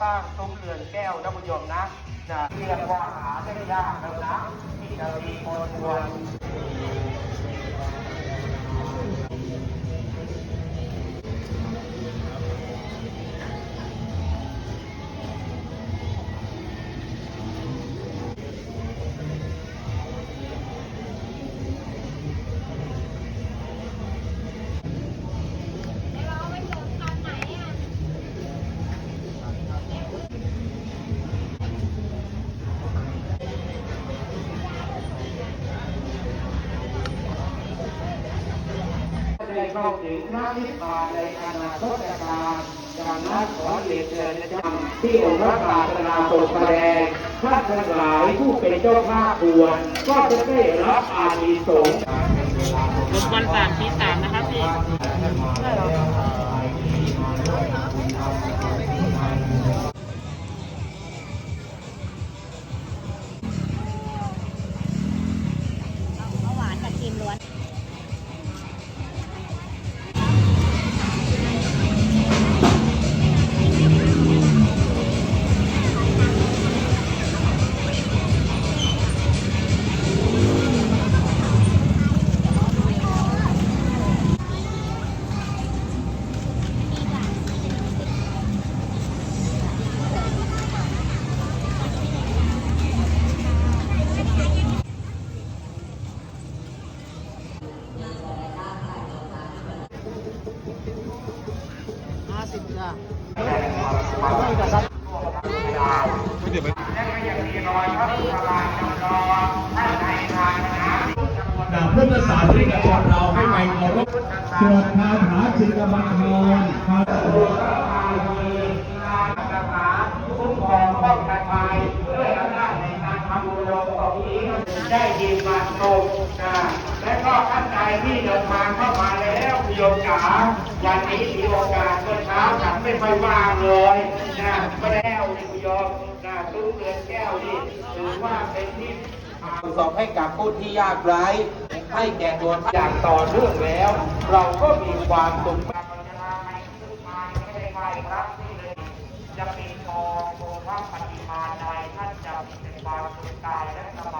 สร้างซุ้มเรือนแก้วนะคุณโยมนะนะเรียกว่าหาได้ยากแล้วนะที่จะมีคนควร เข้าถึงพระนิพพานในอนาคตการดังนั้นขอเรียนเชิญนะจ๊ะที่องค์พระศาสนาตกแสดงท่านทั้งหลายผู้เป็นเจ้าภาพควรก็จะได้รับอานิสงส์รบกวนสามทีสามนะครับพี่ ห้าสิบจ้ะและก็ยังมีรอยพระพุทธบาทจำลองท่านางนะจากพุทธศาสนิกชนเราให้ไปเคารพสวดคาถาจิตบังคลคาถาคุ้มครองป้องกันภัยด้วยอำนาจในการทำบุญลงตรงนี้ได้ยินมาตรงนะและก็ท่านใดที่เดินทางเข้ามาแล้วโยมจ๋าวันนี้มื่อเช้าฉันไม่ ค่อยว่างเลยนะไม่ได้แล้วนี่คุณโยมนะซุ้มเรือนแก้วนี่ถือว่าเป็นที่สอบให้กับผู้ที่ยากไร้ให้แก่ตัวอย่างต่อเนื่องแล้ว เราก็มีความสุขจะเป็นทองโภพระปฏิมาใดท่านจะมีแต่ความสุขกายและสบาย